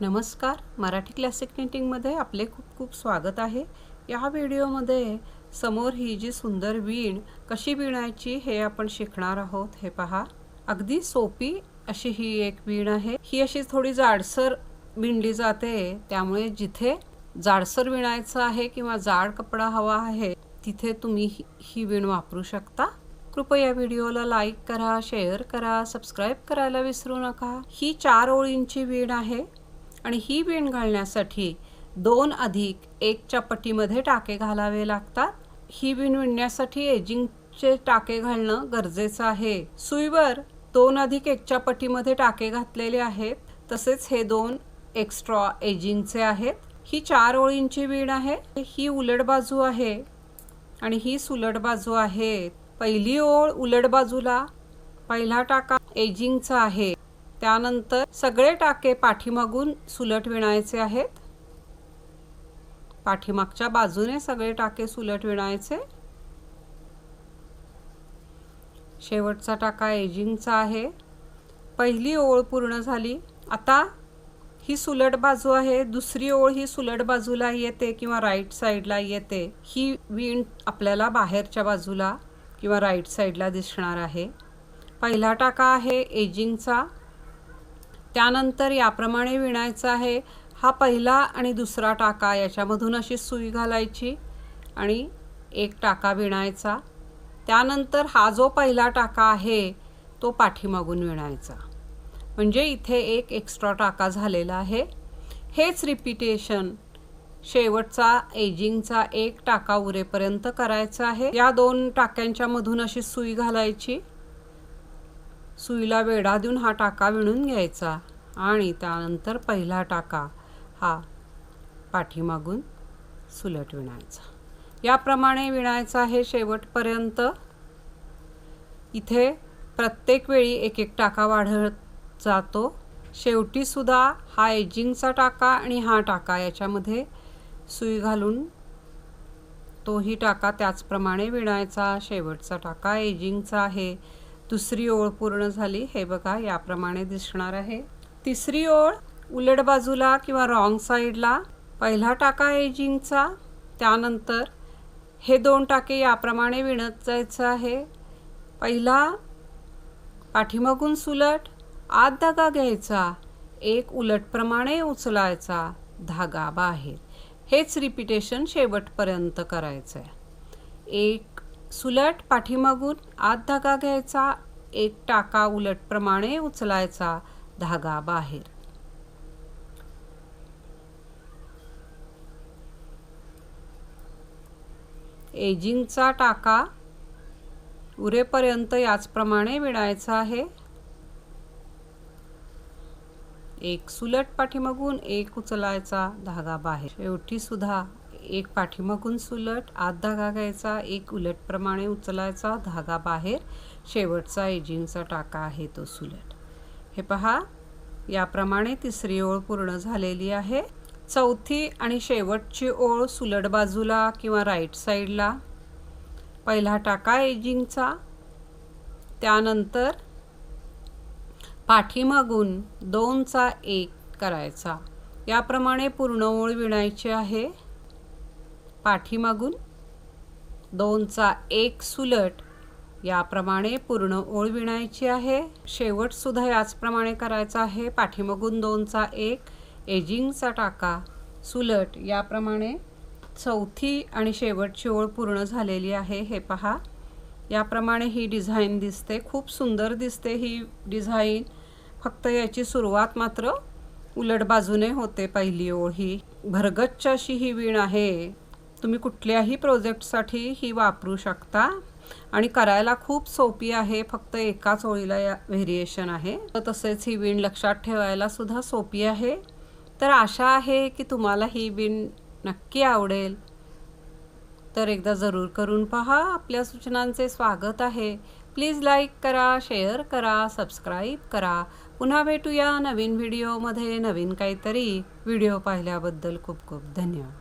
नमस्कार. मराठी क्लासिक पेंटिंगमध्ये आपले खूप खूप स्वागत आहे. या व्हिडिओमध्ये समोर ही जी सुंदर वीण कशी विणायची हे आपण शिकणार आहोत हे पहा. अगदी सोपी अशी ही एक वीण आहे. ही अशी थोडी जाडसर विणली जाते. त्यामुळे जिथे जाडसर विणायचं आहे किंवा जाड कपडा हवा आहे तिथे तुम्ही ही- ही वीण वापरू शकता. कृपया व्हिडिओला लाईक करा शेअर करा सबस्क्राईब करायला विसरू नका. ही चार ओळींची वीण आहे. आणि ही विण घालण्यासाठी दोन अधिक एकच्या पट्टीमध्ये टाके घालावे लागतात. ही विण विणण्यासाठी एजिंगचे टाके घालणं गरजेचं आहे. सुईवर दोन अधिक एकच्या पट्टीमध्ये टाके घातलेले आहेत. तसेच हे दोन एक्स्ट्रा एजिंगचे आहेत. ही चार ओळींची विण आहे. ही उलट बाजू आहे आणि ही सुलट बाजू आहे. पहिली ओळ उलट बाजूला. पहिला टाका एजिंगचा आहे. त्यानंतर सगळे टाके पाठीमागून सुलट विणायचे आहेत. पाठीमागच्या बाजूने सगळे टाके सुलट विणायचे. शेवटचा टाका एजिंगचा आहे. पहिली ओळ पूर्ण झाली. आता ही सुलट बाजू आहे. दुसरी ओळ ही सुलट बाजूला येते किंवा राईट साईडला येते. ही विण आपल्याला बाहेरच्या बाजूला किंवा राईट साईडला दिसणार आहे. पहिला टाका आहे एजिंगचा. त्यानंतर याप्रमाणे विणायचं आहे हा पहिला आणि दुसरा टाका. याच्यामधून अशी सुई घालायची आणि एक टाका विणायचा. त्यानंतर हा जो पहिला टाका आहे तो पाठीमागून विणायचा. म्हणजे इथे एक एक्स्ट्रा टाका झालेला आहे. हेच रिपिटेशन शेवटचा एजिंगचा एक टाका उरेपर्यंत करायचा आहे. या दोन टाक्यांच्या मधून अशी सुई घालायची. सुईला वेढा देऊन हा टाका विणून घ्यायचा आणि त्यानंतर पहिला टाका हा पाठीमागून सुलट विणायचा. याप्रमाणे विणायचा आहे शेवटपर्यंत. इथे प्रत्येक वेळी एक एक टाका वाढत जातो. शेवटीसुद्धा हा एजिंगचा टाका आणि हा टाका याच्यामध्ये सुई घालून तोही टाका त्याचप्रमाणे विणायचा. शेवटचा टाका एजिंगचा आहे. दुसरी ओळ पूर्ण झाली. हे बघा याप्रमाणे दिसणार आहे. तिसरी ओळ उलट बाजूला किंवा रॉंग साईडला पहिला टाका एजिंगचा त्यानंतर हे दोन टाके याप्रमाणे विणत जायचं आहे. पहिला पाठीमागून सुलट आत धागा घ्यायचा. एक उलटप्रमाणे उचलायचा. धागा बाहेर. हेच रिपिटेशन शेवटपर्यंत करायचं आहे एक सुलट पाठीमागून आत धागा घ्यायचा एक टाका उलटप्रमाणे उचलायचा धागा बाहेर. एजिंगचा टाका उरेपर्यंत याचप्रमाणे विणायचा आहे. एक सुलट पाठीमागून एक उचलायचा धागा बाहेर. शेवटी सुद्धा एक पाठीमागून सुलट आत धागा घ्यायचा एक उलटप्रमाणे उचलायचा धागा बाहेर शेवटचा एजिंगचा टाका आहे तो सुलट. हे पहा याप्रमाणे तिसरी ओळ पूर्ण झालेली आहे. चौथी आणि शेवटची ओळ सुलट बाजूला किंवा राईट साईडला. पहिला टाका एजिंगचा. त्यानंतर पाठीमागून दोनचा एक करायचा. याप्रमाणे पूर्ण ओळ विणायची आहे. पाठीमागून दोनचा एक सुलट याप्रमाणे पूर्ण ओळ विणायची आहे. शेवटसुद्धा याचप्रमाणे करायचा आहे. पाठीमागून दोनचा एक एजिंगचा टाका सुलट याप्रमाणे चौथी आणि शेवटची ओळ पूर्ण झालेली आहे. हे पहा. याप्रमाणे ही डिझाईन दिसते. खूप सुंदर दिसते ही डिझाईन. फक्त याची सुरुवात मात्र उलट बाजूने होते पहिली ओळ ही. भरगच्च अशी ही वीण आहे. तुम्ही कुठल्याही प्रोजेक्टसाठी ही वापरू शकता. आणि करायला खूप सोपी आहे फक्त एकाच ओळीला या व्हेरिएशन आहे. तर तसेच ही विण लक्षात ठेवायला सुद्धा सोपी आहे. तर आशा आहे की तुम्हाला ही विण नक्की आवडेल. तर एकदा जरूर करून पहा. आपल्या सूचनांचे स्वागत आहे. प्लीज लाईक करा शेअर करा सबस्क्राईब करा. पुन्हा भेटूया नवीन व्हिडिओमध्ये नवीन काहीतरी व्हिडिओ पाहिल्याबद्दल खूप खूप धन्यवाद.